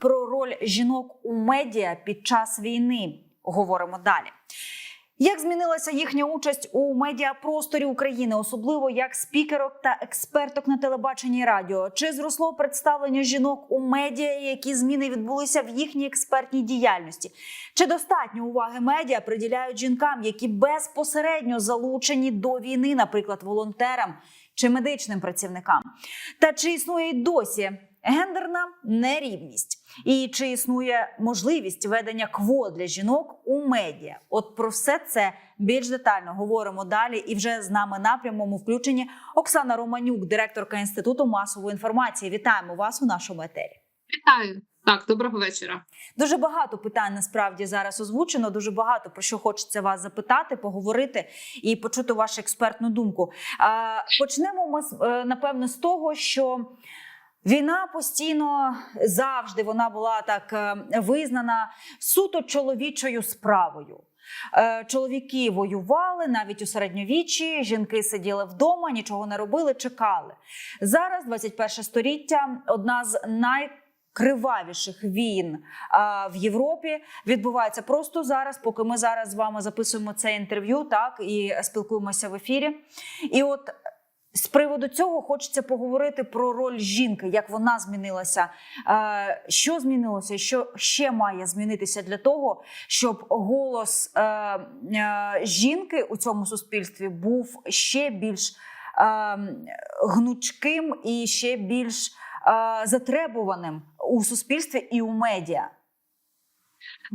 Про роль жінок у медіа під час війни говоримо далі. Як змінилася їхня участь у медіапросторі України, особливо як спікерок та експерток на телебаченні і радіо? Чи зросло представлення жінок у медіа? Які зміни відбулися в їхній експертній діяльності? Чи достатньо уваги медіа приділяють жінкам, які безпосередньо залучені до війни, наприклад, волонтерам чи медичним працівникам? Та чи існує й досі гендерна нерівність? І чи існує можливість ведення квот для жінок у медіа? От про все це більш детально говоримо далі. І вже з нами на прямому включенні Оксана Романюк, директорка інституту масової інформації. Вітаємо вас у нашому етері. Вітаю так, доброго вечора. Дуже багато питань насправді зараз озвучено. Дуже багато про що хочеться вас запитати, поговорити і почути вашу експертну думку. Почнемо ми е, напевно з того, що. Війна постійно завжди вона була так е, визнана суто чоловічою справою. Е, Чоловіки воювали навіть у середньовіччі, жінки сиділи вдома, нічого не робили, чекали. Зараз, 21 століття, одна з найкривавіших війн а, в Європі відбувається просто зараз, поки ми зараз з вами записуємо це інтерв'ю, так і спілкуємося в ефірі. І от з приводу цього хочеться поговорити про роль жінки, як вона змінилася, е, що змінилося, що ще має змінитися для того, щоб голос е, е, жінки у цьому суспільстві був ще більш гнучким і ще більш затребуваним у суспільстві і у медіа.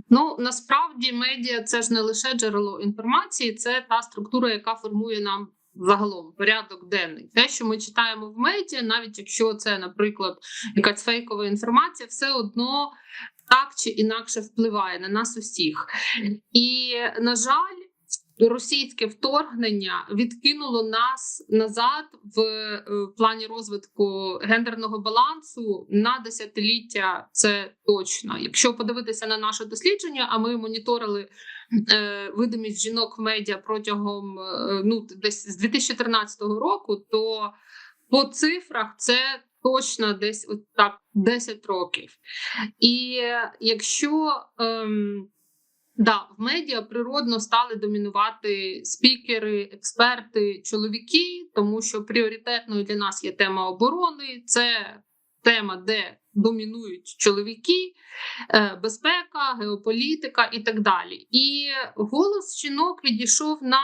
Ну насправді медіа це ж не лише джерело інформації, це та структура, яка формує нам загалом порядок денний. Те, що ми читаємо в медіа, навіть якщо це, наприклад, якась фейкова інформація, все одно так чи інакше впливає на нас усіх. І на жаль. Російське вторгнення відкинуло нас назад в е, плані розвитку гендерного балансу на десятиліття. Це точно. Якщо подивитися на наше дослідження, а ми моніторили е, видимість жінок в медіа протягом е, ну десь з 2013 року, то по цифрах це точно десь от так 10 років. І якщо ем, Да, в медіа природно стали домінувати спікери, експерти, чоловіки, тому що пріоритетною для нас є тема оборони, це тема, де домінують чоловіки, е, безпека, геополітика і так далі. І голос жінок відійшов на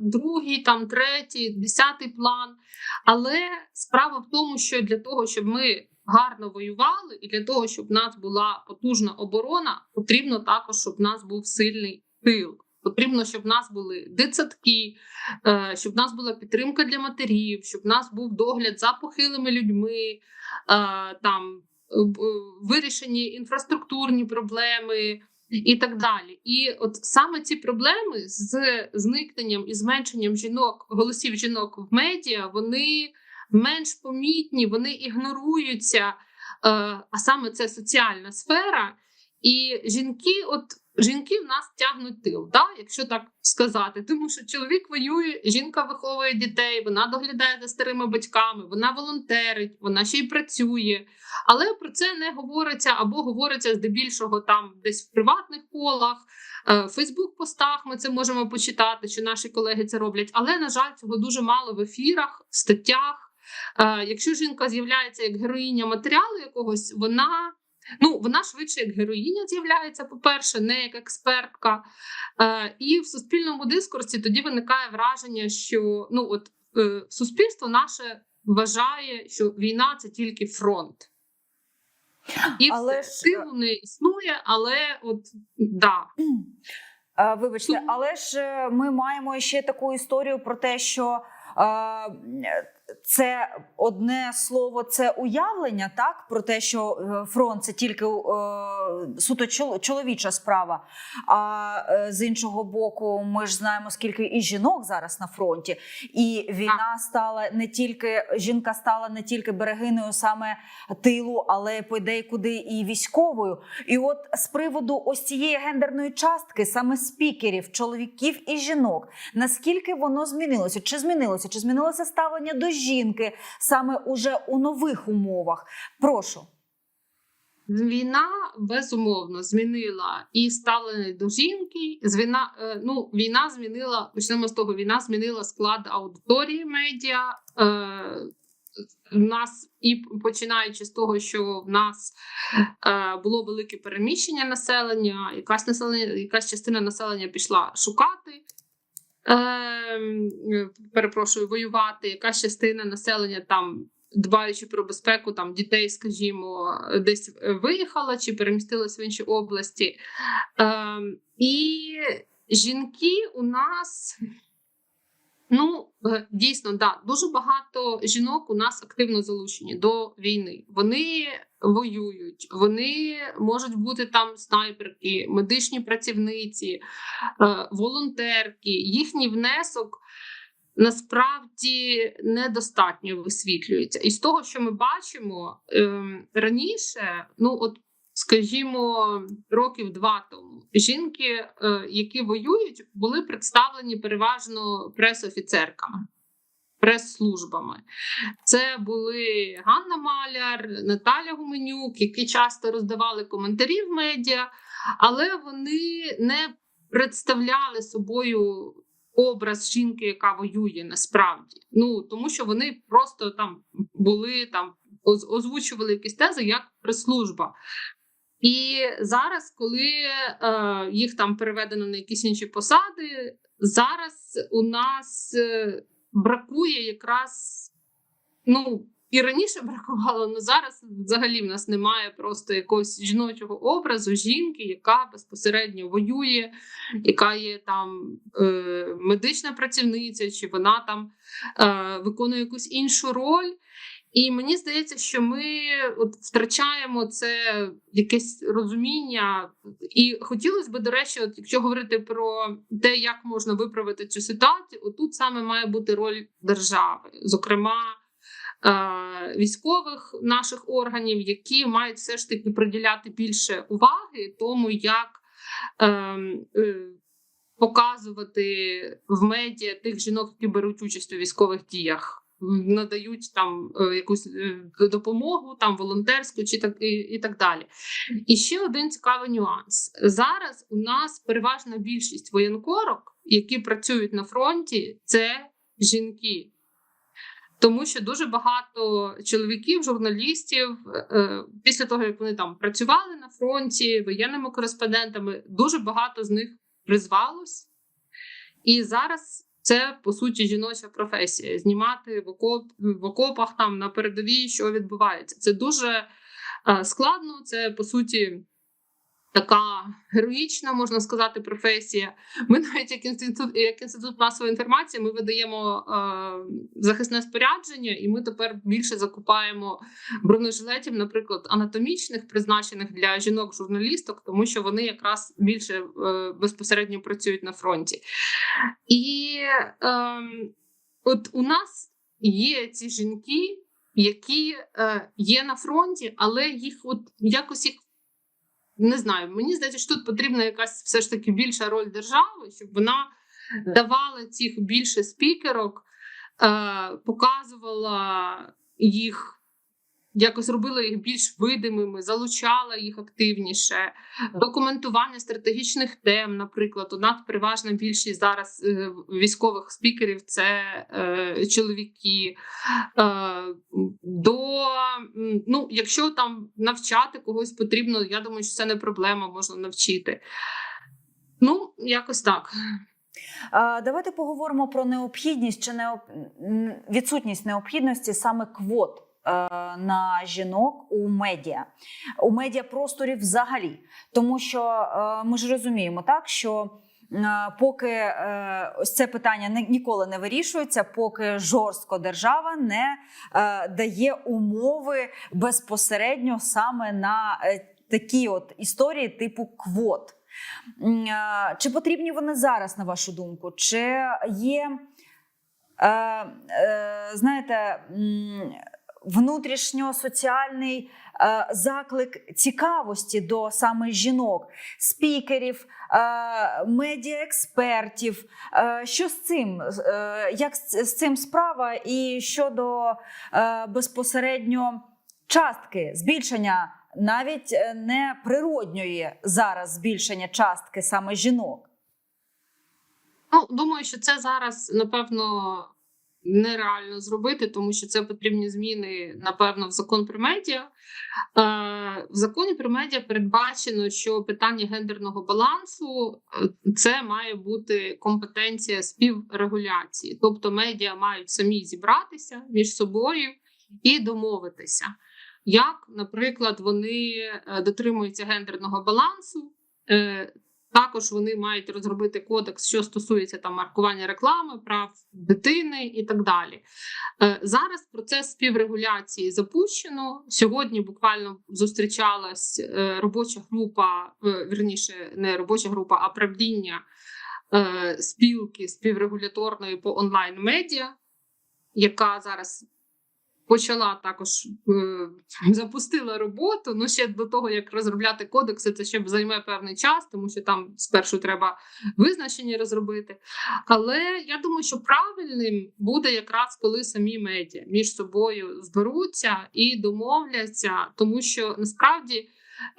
другий, там третій, десятий план. Але справа в тому, що для того, щоб ми гарно воювали, і для того, щоб в нас була потужна оборона, потрібно також, щоб в нас був сильний тил. Потрібно, щоб в нас були дитсадки, е, щоб в нас була підтримка для матерів, щоб в нас був догляд за похилими людьми, е, там е, вирішені інфраструктурні проблеми і так далі. І от саме ці проблеми з зникненням і зменшенням жінок, голосів жінок в медіа, вони менш помітні, вони ігноруються. Е, а саме це соціальна сфера. І жінки, от жінки в нас тягнуть тил, да? якщо так сказати. Тому що чоловік воює, жінка виховує дітей, вона доглядає за старими батьками, вона волонтерить, вона ще й працює. Але про це не говориться або говориться здебільшого там десь в приватних колах, е, в Фейсбук-постах ми це можемо почитати, що наші колеги це роблять. Але, на жаль, цього дуже мало в ефірах, в статтях. Е, Якщо жінка з'являється як героїня матеріалу якогось, вона. Ну, вона швидше як героїня з'являється, по-перше, не як експертка. Е, і в суспільному дискурсі тоді виникає враження, що ну от е, суспільство наше вважає, що війна це тільки фронт. І Але все. ж, не існує, але от да. Е, Вибачте, Тому- але ж е, ми маємо ще таку історію про те, що е, це одне слово, це уявлення, так про те, що е, фронт це тільки е, суто чол- чоловіча справа. А е, з іншого боку, ми ж знаємо, скільки і жінок зараз на фронті, і війна стала не тільки жінка стала не тільки берегиною саме тилу, але подейкуди і військовою. І от з приводу ось цієї гендерної частки, саме спікерів, чоловіків і жінок, наскільки воно змінилося? Чи змінилося? Чи змінилося ставлення до жінки саме уже у нових умовах? Прошу. Війна безумовно змінила і ставлення до жінки. Звіна, е, ну, війна змінила, почнемо з того, війна змінила склад аудиторії медіа. Е, в нас і починаючи з того, що в нас е, було велике переміщення населення, якась населення, якась частина населення пішла шукати. Е, перепрошую, воювати, якась частина населення там дбаючи про безпеку там дітей, скажімо, десь виїхала чи перемістилась в інші області. Ем, і жінки у нас. Ну, е, дійсно, да, дуже багато жінок у нас активно залучені до війни. Вони воюють, вони можуть бути там снайперки, медичні працівниці, е, волонтерки. Їхній внесок насправді недостатньо висвітлюється. І з того, що ми бачимо ем, раніше, ну от. Скажімо, років два тому жінки, е, які воюють, були представлені переважно пресофіцерками, прес-службами. Це були Ганна Маляр, Наталя Гуменюк, які часто роздавали коментарі в медіа, але вони не представляли собою образ жінки, яка воює насправді. Ну тому що вони просто там були там, озвучували якісь тези як прес-служба. І зараз, коли е, їх там переведено на якісь інші посади, зараз у нас е, бракує якраз, ну і раніше бракувало, але зараз взагалі в нас немає просто якогось жіночого образу жінки, яка безпосередньо воює, яка є там е, медична працівниця, чи вона там е, виконує якусь іншу роль. І мені здається, що ми от втрачаємо це якесь розуміння. І хотілося б, до речі, от якщо говорити про те, як можна виправити цю ситуацію, отут саме має бути роль держави, зокрема е, військових наших органів, які мають все ж таки приділяти більше уваги тому, як е, е, показувати в медіа тих жінок, які беруть участь у військових діях надають там е, якусь е, допомогу, там волонтерську чи так і, і так далі. І ще один цікавий нюанс: зараз у нас переважна більшість воєнкорок, які працюють на фронті, це жінки. Тому що дуже багато чоловіків, журналістів, е, після того як вони там працювали на фронті воєнними кореспондентами, дуже багато з них призвалось. І зараз це по суті жіноча професія. Знімати в, окоп, в окопах там на передовій, що відбувається. Це дуже е, складно. Це по суті така героїчна, можна сказати, професія. Ми навіть як інститут, як інститут масової інформації, ми видаємо е, захисне спорядження, і ми тепер більше закупаємо бронежилетів, наприклад, анатомічних, призначених для жінок-журналісток, тому що вони якраз більше е, безпосередньо працюють на фронті. І е, от у нас є ці жінки, які е, є на фронті, але їх от якось їх не знаю. Мені здається, що тут потрібна якась все ж таки більша роль держави, щоб вона давала цих більше спікерок, е, показувала їх. Якось робила їх більш видимими, залучала їх активніше, документування стратегічних тем. Наприклад, у нас переважна більшість зараз е, військових спікерів це е, чоловіки. Е, до ну, якщо там навчати когось потрібно, я думаю, що це не проблема, можна навчити. Ну, якось так. Давайте поговоримо про необхідність чи необ... відсутність необхідності саме квот на жінок у медіа, у медіапросторі взагалі. Тому що е, ми ж розуміємо, так що. е, Поки е, ось це питання ніколи не вирішується, поки жорстко держава не е, дає умови безпосередньо саме на е, такі от історії типу квот. Е, Чи потрібні вони зараз, на вашу думку? Чи є, е, е, знаєте, внутрішньо-соціальний е, заклик цікавості до саме жінок, спікерів, е, медіаекспертів? Е, Що з цим? Е, Як з цим справа? І щодо е, безпосередньо частки збільшення навіть е, не природньої зараз збільшення частки саме жінок. Ну, думаю, що це зараз напевно нереально зробити, тому що це потрібні зміни, напевно, в закон про медіа. Е, в законі про медіа передбачено, що питання гендерного балансу е, це має бути компетенція співрегуляції, тобто медіа мають самі зібратися між собою і домовитися. Як, наприклад, вони е, дотримуються гендерного балансу, також вони мають розробити кодекс, що стосується там маркування реклами, прав дитини і так далі. Е, Зараз процес співрегуляції запущено. Сьогодні буквально зустрічалась е, робоча група, е, вірніше, не робоча група, а правління спілки співрегуляторної по онлайн-медіа, яка зараз почала також е, запустила роботу. Ну ще до того, як розробляти кодекси, це ще займе певний час, тому що там спершу треба визначення розробити. Але я думаю, що правильним буде якраз коли самі медіа між собою зберуться і домовляться, тому що насправді.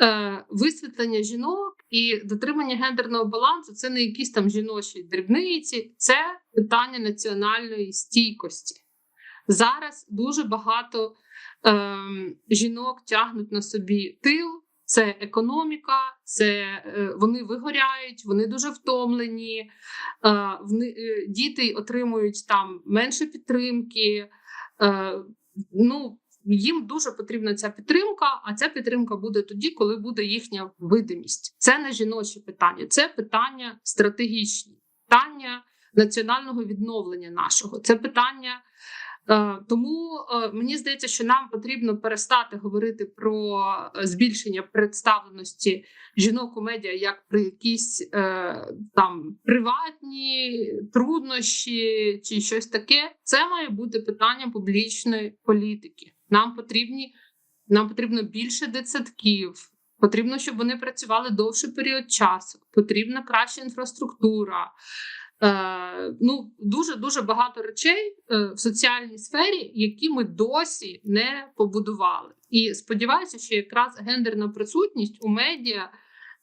Е, висвітлення жінок і дотримання гендерного балансу це не якісь там жіночі дрібниці, це питання національної стійкості. Зараз дуже багато ем, жінок тягнуть на собі тил, це економіка, це е, вони вигоряють, вони дуже втомлені, е, е, діти отримують там менше підтримки. Е, ну, їм дуже потрібна ця підтримка, а ця підтримка буде тоді, коли буде їхня видимість. Це не жіноче питання, це питання стратегічні, питання національного відновлення нашого. Це питання. Е, Тому е, мені здається, що нам потрібно перестати говорити про е, збільшення представленості жінок у медіа як про якісь там приватні труднощі чи щось таке. Це має бути питання публічної політики. Нам потрібні нам потрібно більше дитсадків. Потрібно, щоб вони працювали довший період часу. Потрібна краща інфраструктура. Е, ну, дуже дуже багато речей е, в соціальній сфері, які ми досі не побудували. І сподіваюся, що якраз гендерна присутність у медіа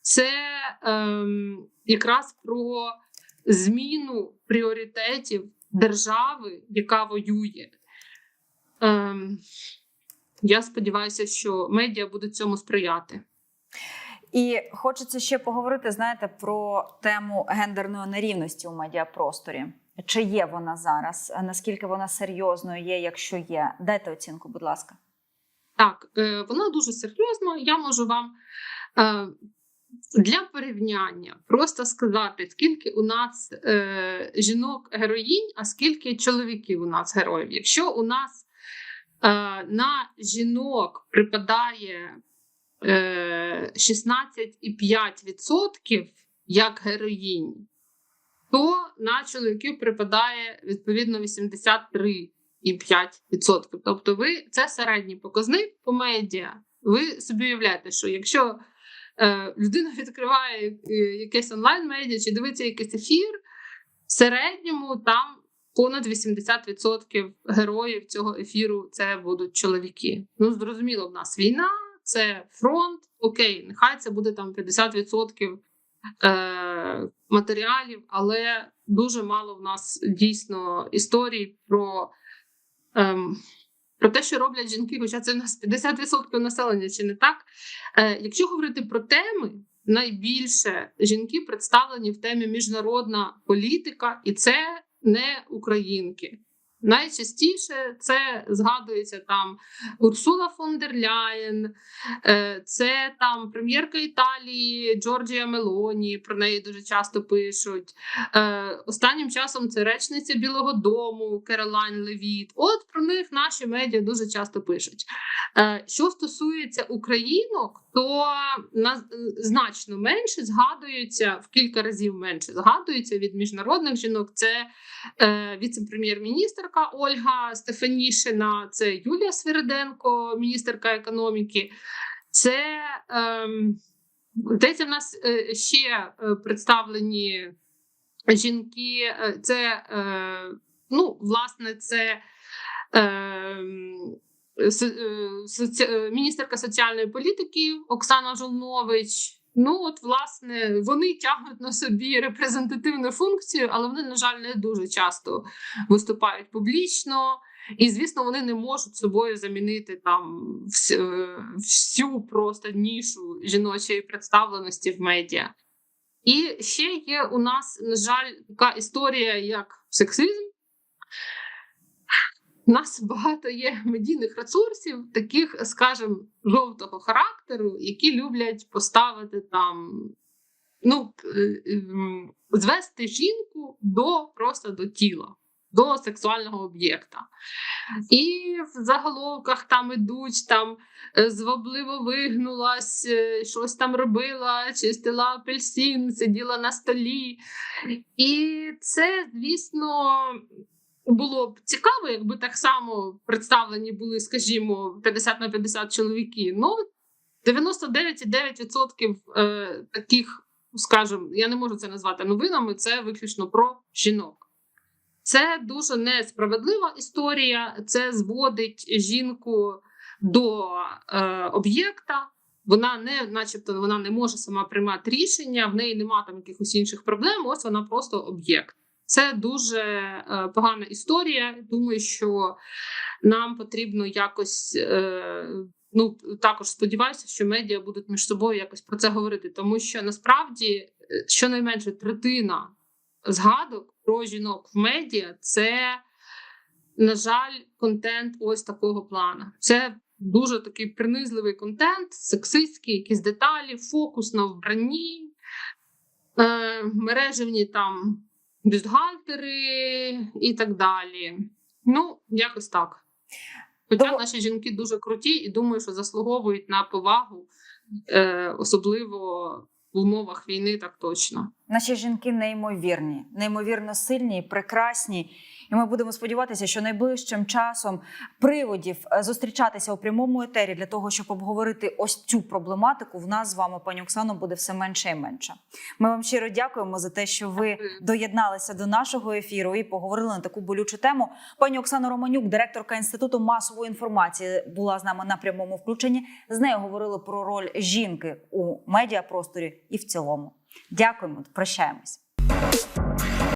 це е, якраз про зміну пріоритетів держави, яка воює. Е, я сподіваюся, що медіа будуть цьому сприяти. І хочеться ще поговорити, знаєте, про тему гендерної нерівності у медіапросторі. Чи є вона зараз? Наскільки вона серйозною є, якщо є? Дайте оцінку, будь ласка. Так, е, вона дуже серйозна. Я можу вам е, для порівняння просто сказати, скільки у нас е, жінок героїнь, а скільки чоловіків у нас героїв. Якщо у нас на жінок припадає 16,5% як героїнь, то на чоловіків припадає відповідно 83%. І 5%. Тобто, ви це середній показник по медіа. Ви собі уявляєте, що якщо е, людина відкриває е, якесь онлайн-медіа чи дивиться якийсь ефір, в середньому там понад 80% героїв цього ефіру це будуть чоловіки. Ну, зрозуміло, в нас війна, це фронт. Окей, нехай це буде там 50% е, матеріалів, але дуже мало в нас дійсно історій про. Ем, про те, що роблять жінки, хоча це в нас 50% населення, чи не так? Е, Якщо говорити про теми, найбільше жінки представлені в темі міжнародна політика, і це не українки. Найчастіше це згадується там Урсула фон дер Ляєн, е, це там прем'єрка Італії Джорджія Мелоні. Про неї дуже часто пишуть. Е, Останнім часом це речниця Білого Дому Керолайн Левіт. От про них наші медіа дуже часто пишуть. Е, Що стосується українок, то на значно менше згадується в кілька разів менше згадується від міжнародних жінок. Це е, віце-прем'єр-міністерка Ольга Стефанішина, це Юлія Свириденко, міністерка економіки. Це е, здається, в нас е, ще е, представлені жінки. е, Це ну, власне, це. Е, со- е, соці... е, міністерка соціальної політики Оксана Жолнович. Ну, от, власне, вони тягнуть на собі репрезентативну функцію, але вони, на жаль, не дуже часто виступають публічно. І, звісно, вони не можуть собою замінити там е, всю просто нішу жіночої представленості в медіа. І ще є у нас, на жаль, така історія, як сексизм. У нас багато є медійних ресурсів, таких, скажімо, жовтого характеру, які люблять поставити там, ну, е, ем, звести жінку до просто до тіла, до сексуального об'єкта. І в заголовках там ідуть там е, звабливо вигнулась, е, щось там робила, чистила апельсин, сиділа на столі. І це, звісно, було б цікаво, якби так само представлені були, скажімо, 50 на 50 чоловіки. Ну, 99,9% е, таких, скажімо, я не можу це назвати новинами, це виключно про жінок. Це дуже несправедлива історія. Це зводить жінку до е, об'єкта. Вона не, начебто, вона не може сама приймати рішення, в неї немає там якихось інших проблем. Ось вона просто об'єкт. Це дуже е, погана історія. Думаю, що нам потрібно якось. Е, ну також сподіваюся, що медіа будуть між собою якось про це говорити, тому що насправді е, щонайменше третина згадок про жінок в медіа це, на жаль, контент ось такого плану. Це дуже такий принизливий контент, сексистський, якісь деталі, фокус на вбранні, мережевні там бюстгальтери і так далі. Ну, якось так. Хоча наші жінки дуже круті і думаю, що заслуговують на повагу, е, особливо в умовах війни, так точно. Наші жінки неймовірні, неймовірно сильні, прекрасні. І ми будемо сподіватися, що найближчим часом приводів е, зустрічатися у прямому етері для того, щоб обговорити ось цю проблематику, в нас з вами, пані Оксано, буде все менше і менше. Ми вам щиро дякуємо за те, що ви доєдналися до нашого ефіру і поговорили на таку болючу тему. Пані Оксана Романюк, директорка інституту масової інформації, була з нами на прямому включенні. З нею говорили про роль жінки у медіапросторі і в цілому. Дякуємо, прощаємось.